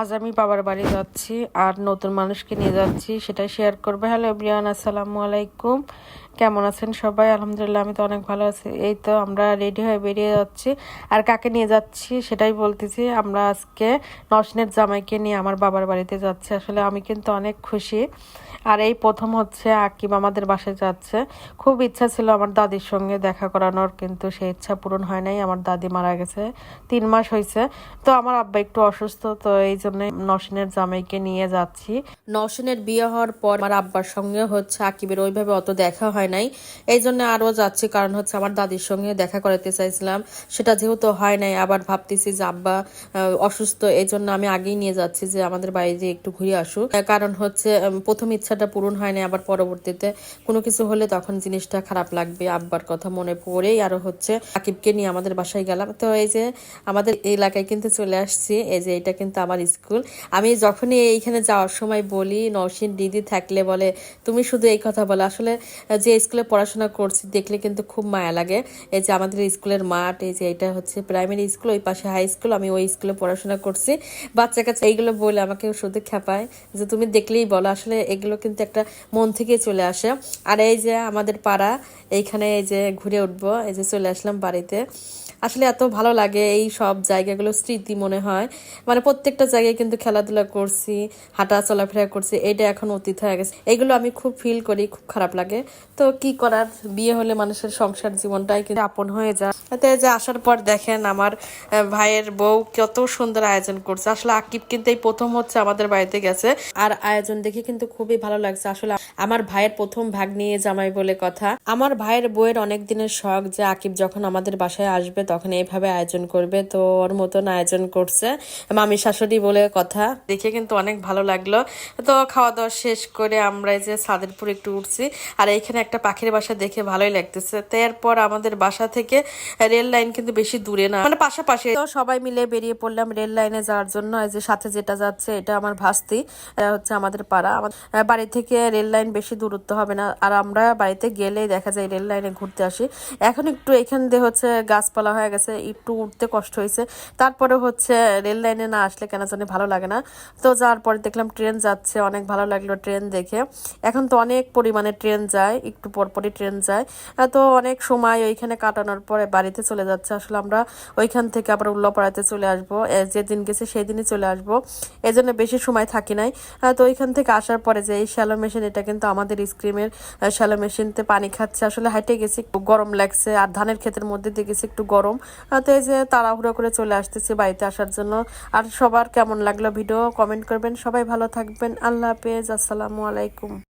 আজ আমি বাবার বাড়ি যাচ্ছি আর নতুন মানুষকে নিয়ে যাচ্ছি সেটা শেয়ার করব। হ্যালো এভরিওয়ান আসসালামু আলাইকুম। কেমন আছেন সবাই? আলহামদুলিল্লাহ, আমি তো অনেক ভালো আছি। এই তো আমরা রেডি হয়ে বেরিয়ে যাচ্ছি। আর কাকে নিয়ে যাচ্ছি সেটাই বলতেছি, আমরা আজকে নসনের জামাইকে নিয়ে আমার বাবার বাড়িতে যাচ্ছি। আসলে আমি কিন্তু অনেক খুশি। আর এই প্রথম হচ্ছে আকিব আমাদের বাসায় যাচ্ছে। খুব ইচ্ছা ছিল আমার দাদির সঙ্গে দেখা করানোর, কিন্তু সেই ইচ্ছা পূরণ হয় নাই। আমার দাদি মারা গেছে, তিন মাস হয়েছে তো আমার আব্বা একটু অসুস্থ, তো এই জন্য নসনের জামাইকে নিয়ে যাচ্ছি। নসনের বিয়ে হওয়ার পর আমার আব্বার সঙ্গে হচ্ছে আকিবের, ওইভাবে অত দেখা হয় নাই। এই জন্য আরও যাচ্ছি, কারণ হচ্ছে আমার দাদির সঙ্গে দেখা করাতে চাইছিলাম। সেটা যেহেতু হয় নাই, আবার ভাবতেছি যে আব্বা অসুস্থ, এই জন্য আমি আগেই নিয়ে যাচ্ছি যে আমাদের বাড়িতে একটু ঘুরে আসুক কারণ হচ্ছে প্রথম ইচ্ছাটা পূরণ হয় না আবার পরবর্তীতে কোনো কিছু হলে তখন জিনিসটা খারাপ লাগবে আব্বার কথা মনে পড়েই আরও হচ্ছে আকিবকে নিয়ে আমাদের বাসায় গেলাম। তো এই যে আমাদের এলাকায় কিন্তু চলে আসছি, এই যে এটা কিন্তু আমার স্কুল। আমি যখনই এইখানে যাওয়ার সময় বলি, নওশিন দিদি থাকলে বলে, তুমি শুধু এই কথা বলো। আসলে যে স্কুলে পড়াশোনা করছি, দেখলে কিন্তু খুব মায়া লাগে। এই যে আমাদের স্কুলের মাঠ, এই যে এটা হচ্ছে প্রাইমারি স্কুল ওই পাশে হাই স্কুল আমি ওই স্কুলে পড়াশোনা করছি। বাচ্চা কাচ্চা এইগুলো বলে আমাকে শুধু খেপায় যে তুমি দেখলেই বলো, আসলে এগুলো কিন্তু একটা মন থেকে চলে আসে। আর এই যে আমাদের পাড়া, এইখানে এই যে ঘুরে উঠবো, এই যে চলে আসলাম বাড়িতে। আসলে এত ভালো লাগে এই সব জায়গাগুলো স্মৃতি মনে হয়। মানে প্রত্যেকটা জায়গায় কিন্তু খেলাধুলা করছি, হাঁটা চলাফেরা করছি, এটা এখন অতীত হয়ে গেছে। এগুলো আমি খুব ফিল করি, খুব খারাপ লাগে। তো কি করার? বিয়ে হলে মানুষের সংসার জীবনটাই কিন্তু আপন হয়ে যায়। যে আসার পর দেখেন আমার ভাইয়ের বউ কত সুন্দর আয়োজন করছে। আসলে আকিব কিন্তু এই প্রথম হচ্ছে আমাদের বাড়িতে গেছে। আর আয়োজন দেখে কিন্তু খুবই ভালো লাগছে। আসলে আমার ভাইয়ের প্রথম ভাগ নিয়ে জামাই বলে কথা। আমার ভাইয়ের বউয়ের অনেক দিনের শখ যে আকিব যখন আমাদের বাসায় আসবে তখন এইভাবে আয়োজন করবে। তো ওর মতন আয়োজন করছে। মামি শাশুড়ি বলে কথা। দেখে কিন্তু অনেক ভালো লাগল। তো খাওয়া দাওয়া শেষ করে আমরা এই যে সাদেরপুর একটু উঠছি। আর এইখানে একটা পাখির বাসা দেখে ভালোই লাগতেছে। তো এরপর আমাদের বাসা থেকে রেল লাইন কিন্তু বেশি দূরে না। মানে পাশাপাশি তো সবাই মিলে বেরিয়ে পড়লাম রেল লাইনে যাওয়ার জন্য। এই যে সাথে যেটা যাচ্ছে, এটা আমার ভাস্তি হচ্ছে আমাদের পাড়া। বাড়ি থেকে রেল লাইন বেশি দূরত্ব হবে না। আর আমরা বাড়িতে গেলেই দেখা যায় রেল লাইনে ঘুরতে আসি। এখন একটু এখান দিয়ে হচ্ছে গাছপালা হয়ে। গেছে, একটু উঠতে কষ্ট হয়েছে। তারপরে হচ্ছে রেল লাইনে না আসলে কেন জানি ভালো লাগে না। তো যাওয়ার পরে দেখলাম ট্রেন যাচ্ছে, অনেক ভালো লাগল ট্রেন দেখে। এখন তো অনেক পরিমাণে ট্রেন যায়, একটু পরপরই ট্রেন যায়। তো অনেক সময় ওইখানে কাটানোর পরে বাড়িতে চলে যাচ্ছে। আসলে আমরা ওইখান থেকে আবার উল্লাপাড়াতে চলে আসব। যেদিন গেছে সেই দিনই চলে আসব। এই জন্য বেশি সময় থাকি নাই। তো ওইখান থেকে আসার পরে যে এই শ্যালো মেশিন, এটা কিন্তু আমাদের স্ক্রিমের শ্যালো মেশিনতে পানি খাচ্ছে। আসলে হাইটে গেছি, একটু গরম লাগছে। আর ধানের ক্ষেতের মধ্যে দিয়ে গেছি, একটু গরম আহ, তো এই যে তাড়াহুড়ো করে চলে আসতেছি বাড়িতে আসার জন্য। আর সবার কেমন লাগল ভিডিও কমেন্ট করবেন। সবাই ভালো থাকবেন। আল্লাহ হাফেজ। আসসালামু আলাইকুম।